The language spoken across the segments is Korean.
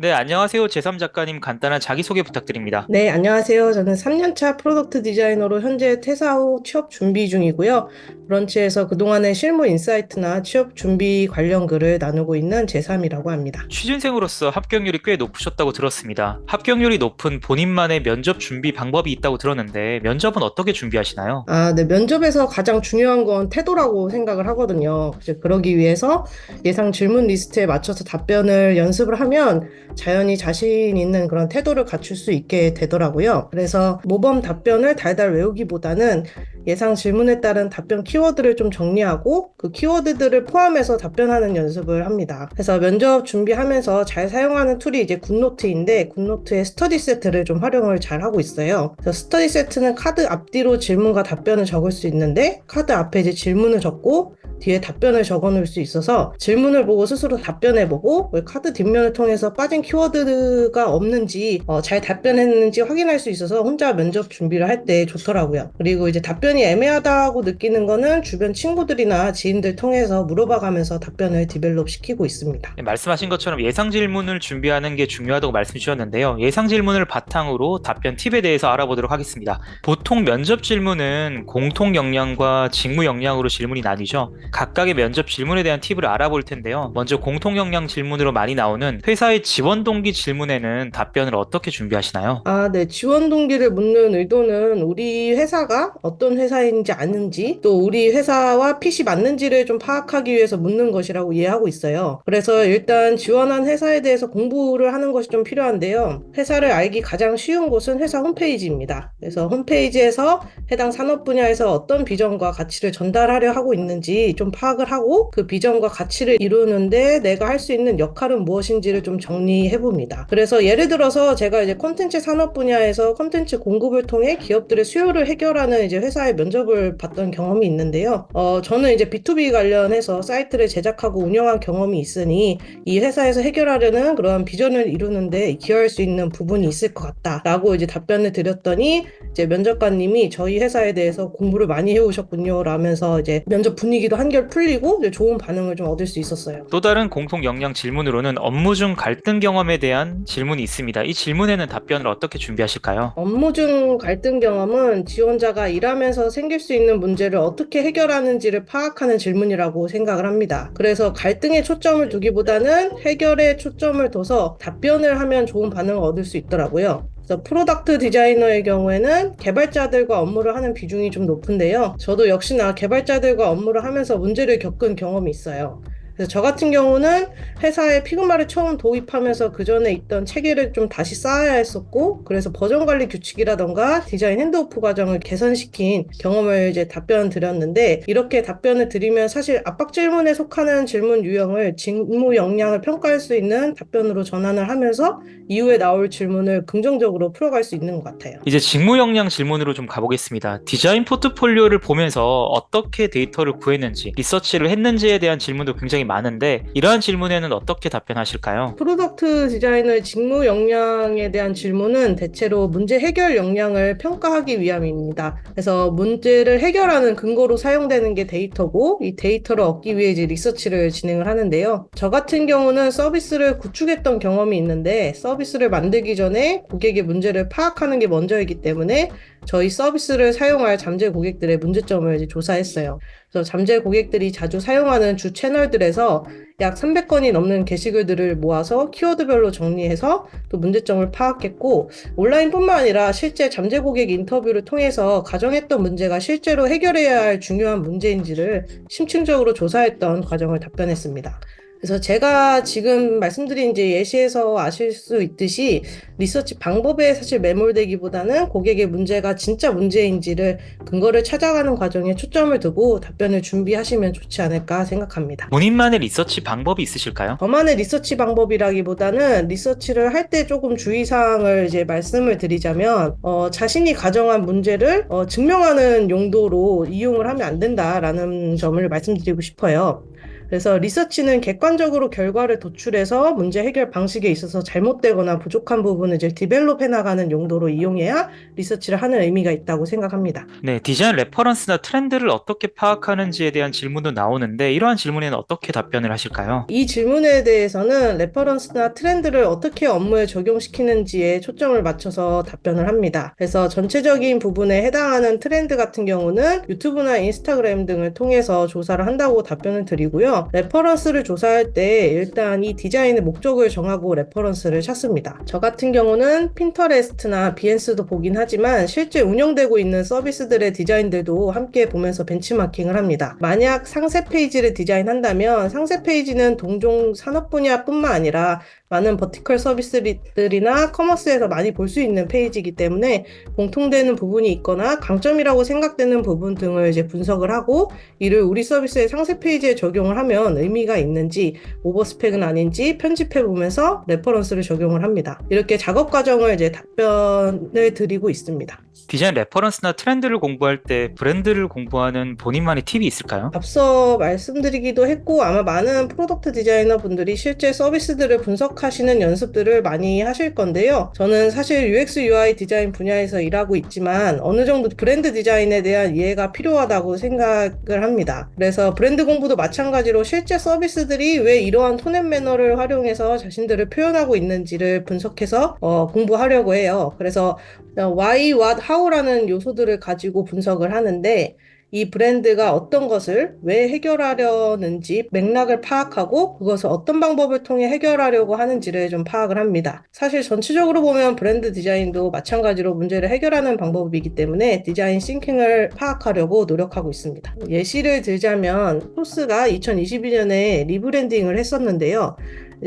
네, 안녕하세요. 제3 작가님 간단한 자기소개 부탁드립니다. 네, 안녕하세요. 저는 3년차 프로덕트 디자이너로 현재 퇴사 후 취업 준비 중이고요. 브런치에서 그동안의 실무 인사이트나 취업 준비 관련 글을 나누고 있는 제3이라고 합니다. 취준생으로서 합격률이 꽤 높으셨다고 들었습니다. 합격률이 높은 본인만의 면접 준비 방법이 있다고 들었는데 면접은 어떻게 준비하시나요? 아, 네, 면접에서 가장 중요한 건 태도라고 생각을 하거든요. 그러기 위해서 예상 질문 리스트에 맞춰서 답변을 연습을 하면 자연히 자신 있는 그런 태도를 갖출 수 있게 되더라고요. 그래서 모범 답변을 달달 외우기보다는 예상 질문에 따른 답변 키워드를 좀 정리하고 그 키워드들을 포함해서 답변하는 연습을 합니다. 그래서 면접 준비하면서 잘 사용하는 툴이 이제 굿노트인데 굿노트의 스터디 세트를 좀 활용을 잘 하고 있어요. 그래서 스터디 세트는 카드 앞뒤로 질문과 답변을 적을 수 있는데 카드 앞에 이제 질문을 적고 뒤에 답변을 적어 놓을 수 있어서 질문을 보고 스스로 답변해 보고 카드 뒷면을 통해서 빠진 키워드가 없는지 어, 잘 답변했는지 확인할 수 있어서 혼자 면접 준비를 할 때 좋더라고요. 그리고 이제 답변이 애매하다고 느끼는 거는 주변 친구들이나 지인들 통해서 물어봐 가면서 답변을 디벨롭 시키고 있습니다. 네, 말씀하신 것처럼 예상 질문을 준비하는 게 중요하다고 말씀 주셨는데요. 예상 질문을 바탕으로 답변 팁에 대해서 알아보도록 하겠습니다. 보통 면접 질문은 공통 역량과 직무 역량으로 질문이 나뉘죠. 각각의 면접 질문에 대한 팁을 알아볼 텐데요. 먼저 공통 역량 질문으로 많이 나오는 회사의 지원 동기 질문에는 답변을 어떻게 준비하시나요? 아, 네. 지원 동기를 묻는 의도는 우리 회사가 어떤 회사인지 아는지 또 우리 회사와 핏이 맞는지를 좀 파악하기 위해서 묻는 것이라고 이해하고 있어요. 그래서 일단 지원한 회사에 대해서 공부를 하는 것이 좀 필요한데요. 회사를 알기 가장 쉬운 곳은 회사 홈페이지입니다. 그래서 홈페이지에서 해당 산업 분야에서 어떤 비전과 가치를 전달하려 하고 있는지 좀 파악을 하고 그 비전과 가치를 이루는데 내가 할 수 있는 역할은 무엇인지를 좀 정리해 봅니다. 그래서 예를 들어서 제가 이제 콘텐츠 산업 분야에서 콘텐츠 공급을 통해 기업들의 수요를 해결하는 이제 회사의 면접을 봤던 경험이 있는데요. 어, 저는 이제 B2B 관련해서 사이트를 제작하고 운영한 경험이 있으니 이 회사에서 해결하려는 그런 비전을 이루는데 기여할 수 있는 부분이 있을 것 같다라고 이제 답변을 드렸더니 이제 면접관님이 저희 회사에 대해서 공부를 많이 해오셨군요 라면서 이제 면접 분위기도 한결 풀리고 이제 좋은 반응을 좀 얻을 수 있었어요. 또 다른 공통 역량 질문으로는 업무 중 갈등 경험에 대한 질문이 있습니다. 이 질문에는 답변을 어떻게 준비하실까요? 업무 중 갈등 경험은 지원자가 일하면서 생길 수 있는 문제를 어떻게 해결하는지를 파악하는 질문이라고 생각을 합니다. 그래서 갈등에 초점을 두기보다는 해결에 초점을 둬서 답변을 하면 좋은 반응을 얻을 수 있더라고요. 프로덕트 디자이너의 경우에는 개발자들과 업무를 하는 비중이 좀 높은데요. 저도 역시나 개발자들과 업무를 하면서 문제를 겪은 경험이 있어요. 그래서 저 같은 경우는 회사에 피그마를 처음 도입하면서 그 전에 있던 체계를 좀 다시 쌓아야 했었고, 그래서 버전 관리 규칙이라던가 디자인 핸드오프 과정을 개선시킨 경험을 이제 답변 드렸는데, 이렇게 답변을 드리면 사실 압박 질문에 속하는 질문 유형을 직무 역량을 평가할 수 있는 답변으로 전환을 하면서 이후에 나올 질문을 긍정적으로 풀어갈 수 있는 것 같아요. 이제 직무 역량 질문으로 좀 가보겠습니다. 디자인 포트폴리오를 보면서 어떻게 데이터를 구했는지, 리서치를 했는지에 대한 질문도 굉장히 많은데 이러한 질문에는 어떻게 답변하실까요? 프로덕트 디자이너의 직무 역량에 대한 질문은 대체로 문제 해결 역량을 평가하기 위함입니다. 그래서 문제를 해결하는 근거로 사용되는 게 데이터고 이 데이터를 얻기 위해 이제 리서치를 진행을 하는데요. 저 같은 경우는 서비스를 구축했던 경험이 있는데 서비스를 만들기 전에 고객의 문제를 파악하는 게 먼저이기 때문에 저희 서비스를 사용할 잠재 고객들의 문제점을 조사했어요. 그래서 잠재 고객들이 자주 사용하는 주 채널들에서 약 300건이 넘는 게시글들을 모아서 키워드별로 정리해서 또 문제점을 파악했고 온라인뿐만 아니라 실제 잠재 고객 인터뷰를 통해서 가정했던 문제가 실제로 해결해야 할 중요한 문제인지를 심층적으로 조사했던 과정을 답변했습니다. 그래서 제가 지금 말씀드린 이제 예시에서 아실 수 있듯이 리서치 방법에 사실 매몰되기보다는 고객의 문제가 진짜 문제인지를 근거를 찾아가는 과정에 초점을 두고 답변을 준비하시면 좋지 않을까 생각합니다. 본인만의 리서치 방법이 있으실까요? 저만의 리서치 방법이라기보다는 리서치를 할 때 조금 주의사항을 이제 말씀을 드리자면, 어, 자신이 가정한 문제를 어, 증명하는 용도로 이용을 하면 안 된다라는 점을 말씀드리고 싶어요. 그래서 리서치는 객관적으로 결과를 도출해서 문제 해결 방식에 있어서 잘못되거나 부족한 부분을 이제 디벨롭 해 나가는 용도로 이용해야 리서치를 하는 의미가 있다고 생각합니다. 네, 디자인 레퍼런스나 트렌드를 어떻게 파악하는지에 대한 질문도 나오는데 이러한 질문에는 어떻게 답변을 하실까요? 이 질문에 대해서는 레퍼런스나 트렌드를 어떻게 업무에 적용시키는지에 초점을 맞춰서 답변을 합니다. 그래서 전체적인 부분에 해당하는 트렌드 같은 경우는 유튜브나 인스타그램 등을 통해서 조사를 한다고 답변을 드리고요. 레퍼런스를 조사할 때 일단 이 디자인의 목적을 정하고 레퍼런스를 찾습니다. 저 같은 경우는 핀터레스트나 비엔스도 보긴 하지만 실제 운영되고 있는 서비스들의 디자인들도 함께 보면서 벤치마킹을 합니다. 만약 상세 페이지를 디자인한다면 상세 페이지는 동종 산업 분야뿐만 아니라 많은 버티컬 서비스들이나 커머스에서 많이 볼 수 있는 페이지이기 때문에 공통되는 부분이 있거나 강점이라고 생각되는 부분 등을 이제 분석을 하고 이를 우리 서비스의 상세 페이지에 적용을 하면 의미가 있는지 오버스펙은 아닌지 편집해 보면서 레퍼런스를 적용을 합니다. 이렇게 작업 과정을 이제 답변을 드리고 있습니다. 디자인 레퍼런스나 트렌드를 공부할 때 브랜드를 공부하는 본인만의 팁이 있을까요? 앞서 말씀드리기도 했고 아마 많은 프로덕트 디자이너 분들이 실제 서비스들을 분석 하시는 연습들을 많이 하실 건데요. 저는 사실 UX UI 디자인 분야에서 일하고 있지만 어느 정도 브랜드 디자인에 대한 이해가 필요하다고 생각을 합니다. 그래서 브랜드 공부도 마찬가지로 실제 서비스들이 왜 이러한 톤앤 매너를 활용해서 자신들을 표현하고 있는지를 분석해서 어, 공부하려고 해요. 그래서 why, what, how라는 요소들을 가지고 분석을 하는데 이 브랜드가 어떤 것을 왜 해결하려는지 맥락을 파악하고 그것을 어떤 방법을 통해 해결하려고 하는지를 좀 파악을 합니다. 사실 전체적으로 보면 브랜드 디자인도 마찬가지로 문제를 해결하는 방법이기 때문에 디자인 싱킹을 파악하려고 노력하고 있습니다. 예시를 들자면 토스가 2022년에 리브랜딩을 했었는데요.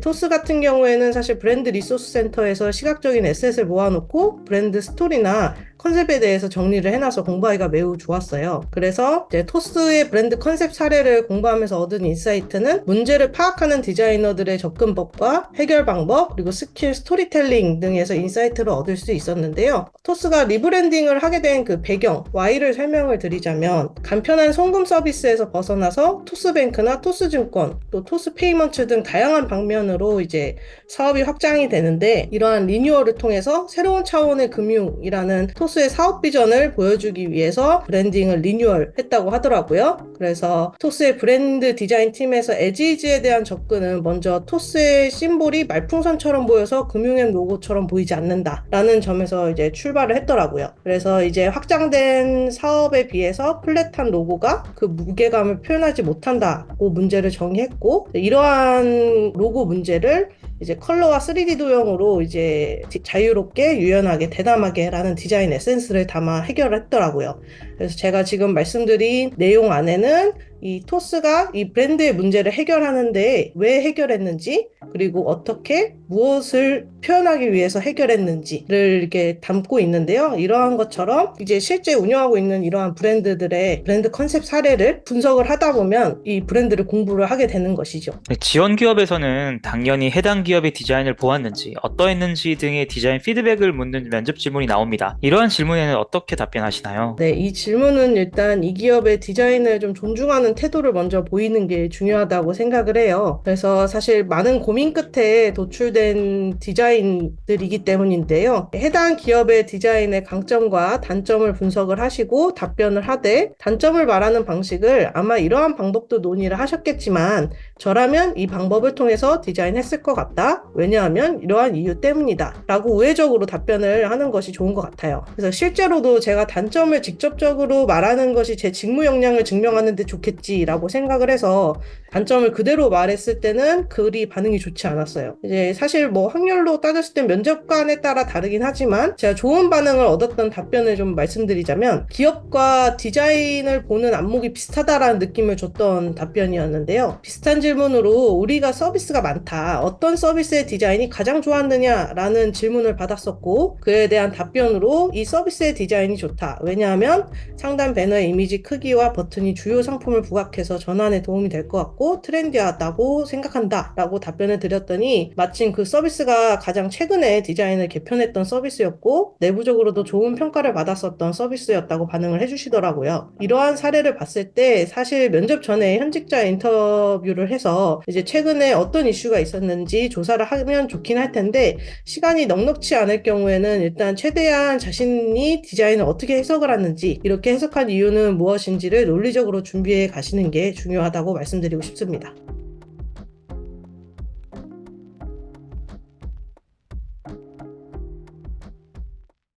토스 같은 경우에는 사실 브랜드 리소스 센터에서 시각적인 에셋을 모아놓고 브랜드 스토리나 컨셉에 대해서 정리를 해놔서 공부하기가 매우 좋았어요. 그래서 이제 토스의 브랜드 컨셉 사례를 공부하면서 얻은 인사이트는 문제를 파악하는 디자이너들의 접근법과 해결 방법, 그리고 스킬, 스토리텔링 등에서 인사이트를 얻을 수 있었는데요. 토스가 리브랜딩을 하게 된 그 배경, Y를 설명을 드리자면 간편한 송금 서비스에서 벗어나서 토스뱅크나 토스증권, 또 토스페이먼트 등 다양한 방면으로 이제 사업이 확장이 되는데 이러한 리뉴얼을 통해서 새로운 차원의 금융이라는 토스 의 사업 비전을 보여주기 위해서 브랜딩을 리뉴얼 했다고 하더라고요. 그래서 토스의 브랜드 디자인 팀에서 에지이즈에 대한 접근은 먼저 토스의 심볼이 말풍선처럼 보여서 금융앱 로고처럼 보이지 않는다라는 점에서 이제 출발을 했더라고요. 그래서 이제 확장된 사업에 비해서 플랫한 로고가 그 무게감을 표현하지 못한다고 문제를 정의했고 이러한 로고 문제를 이제 컬러와 3D 도형으로 이제 자유롭게 유연하게 대담하게라는 디자인 에센스를 담아 해결했더라고요. 그래서 제가 지금 말씀드린 내용 안에는 이 토스가 이 브랜드의 문제를 해결하는데 왜 해결했는지 그리고 어떻게 무엇을 표현하기 위해서 해결했는지를 이렇게 담고 있는데요. 이러한 것처럼 이제 실제 운영하고 있는 이러한 브랜드들의 브랜드 컨셉 사례를 분석을 하다 보면 이 브랜드를 공부를 하게 되는 것이죠. 네, 지원 기업에서는 당연히 해당 기업의 디자인을 보았는지, 어떠했는지 등의 디자인 피드백을 묻는 면접 질문이 나옵니다. 이러한 질문에는 어떻게 답변하시나요? 네, 이 질문은 일단 이 기업의 디자인을 좀 존중하는 태도를 먼저 보이는 게 중요하다고 생각을 해요. 그래서 사실 많은 고민 끝에 도출된 디자인들이기 때문인데요. 해당 기업의 디자인의 강점과 단점을 분석을 하시고 답변을 하되 단점을 말하는 방식을 아마 이러한 방법도 논의를 하셨겠지만 저라면 이 방법을 통해서 디자인했을 것 같다. 왜냐하면 이러한 이유 때문이다. 라고 우회적으로 답변을 하는 것이 좋은 것 같아요. 그래서 실제로도 제가 단점을 직접적으로 말하는 것이 제 직무 역량을 증명하는 데 좋겠지라고 생각을 해서 단점을 그대로 말했을 때는 그리 반응이 좋지 않았어요. 이제 사실 뭐 확률로 따졌을 때 면접관에 따라 다르긴 하지만 제가 좋은 반응을 얻었던 답변을 좀 말씀드리자면 기업과 디자인을 보는 안목이 비슷하다라는 느낌을 줬던 답변이었는데요. 비슷한 질문 질문으로 우리가 서비스가 많다. 어떤 서비스의 디자인이 가장 좋았느냐라는 질문을 받았었고, 그에 대한 답변으로 이 서비스의 디자인이 좋다. 왜냐하면 상단 배너의 이미지 크기와 버튼이 주요 상품을 부각해서 전환에 도움이 될 것 같고, 트렌디하다고 생각한다. 라고 답변을 드렸더니, 마침 그 서비스가 가장 최근에 디자인을 개편했던 서비스였고, 내부적으로도 좋은 평가를 받았었던 서비스였다고 반응을 해주시더라고요. 이러한 사례를 봤을 때, 사실 면접 전에 현직자 인터뷰를 해서 이제 최근에 어떤 이슈가 있었는지 조사를 하면 좋긴 할 텐데 시간이 넉넉치 않을 경우에는 일단 최대한 자신이 디자인을 어떻게 해석을 하는지 이렇게 해석한 이유는 무엇인지를 논리적으로 준비해 가시는 게 중요하다고 말씀드리고 싶습니다.